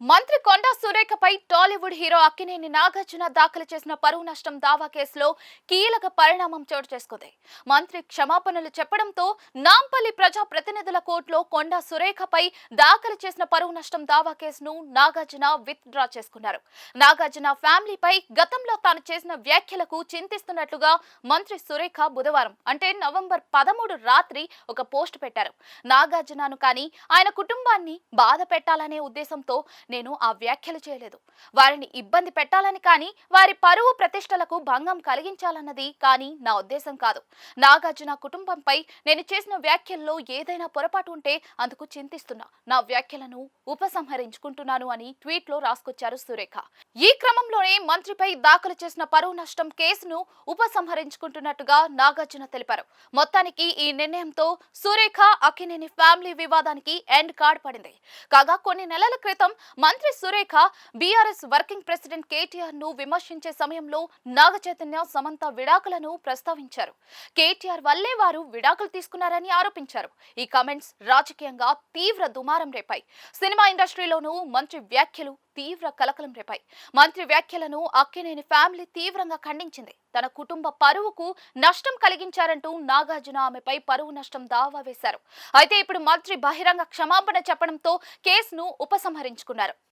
మంత్రి కొండా సురేఖపై టాలీవుడ్ హీరో అక్కినేని నాగార్జున దాఖలు చేసిన పరువు నష్టం దావా కేసులో కీలక పరిణామం చోటు చేసుకుంది. మంత్రి క్షమాపణలు చెప్పడంతో నాంపల్లి ప్రజా ప్రతినిధుల కోర్టులో కొండా సురేఖపై దాఖలు చేసిన పరువు నష్టం దావా కేసును నాగార్జున విత్ డ్రా చేసుకున్నారు. నాగార్జున ఫ్యామిలీపై గతంలో తాను చేసిన వ్యాఖ్యలకు చింతిస్తున్నట్లుగా మంత్రి సురేఖ బుధవారం అంటే నవంబర్ పదమూడు రాత్రి ఒక పోస్ట్ పెట్టారు. నాగార్జునను కానీ ఆయన కుటుంబాన్ని బాధ పెట్టాలనే ఉద్దేశంతో నేను ఆ వ్యాఖ్యలు చేయలేదు. వారిని ఇబ్బంది పెట్టాలని కానీ వారి పరువు ప్రతిష్టలకు భంగం కలిగించాలన్నది కానీ నా ఉద్దేశం కాదు. నాగార్జున కుటుంబంపై నేను చేసిన వ్యాఖ్యల్లో ఏదైనా పొరపాటు ఉంటే అందుకు చింతిస్తున్నా. నా వ్యాఖ్యలను ఉపసంహరించుకుంటున్నాను అని ట్వీట్లో రాసుకొచ్చారు సురేఖ. ఈ క్రమంలోనే మంత్రిపై దాఖలు చేసిన పరువు నష్టం కేసును ఉపసంహరించుకుంటున్నట్టుగా నాగార్జున తెలిపారు. మొత్తానికి ఈ నిర్ణయంతో సురేఖ అక్కినేని ఫ్యామిలీ వివాదానికి ఎండ్ కార్డ్ పడింది. కాగా కొన్ని నెలల క్రితం మంత్రి సురేఖ బీఆర్ఎస్ వర్కింగ్ ప్రెసిడెంట్ కేటీఆర్ను విమర్శించే సమయంలో నాగచైతన్య సమంత విడాకులను ప్రస్తావించారు. కేటీఆర్ వల్లే వారు విడాకులు తీసుకున్నారని ఆరోపించారు. ఈ కామెంట్స్ రాజకీయంగా తీవ్ర దుమారం రేపాయి. సినిమా ఇండస్ట్రీలోనూ మంత్రి వ్యాఖ్యలు తీవ్ర కలకలం రేపాయి. మంత్రి వ్యాఖ్యలను అక్కినేని ఫ్యామిలీ తీవ్రంగా ఖండించింది. తన కుటుంబ పరువుకు నష్టం కలిగించారంటూ నాగార్జున ఆమెపై పరువు నష్టం దావా వేశారు. అయితే ఇప్పుడు మంత్రి బహిరంగ క్షమాపణ చెప్పడంతో కేసును ఉపసంహరించుకున్నారు.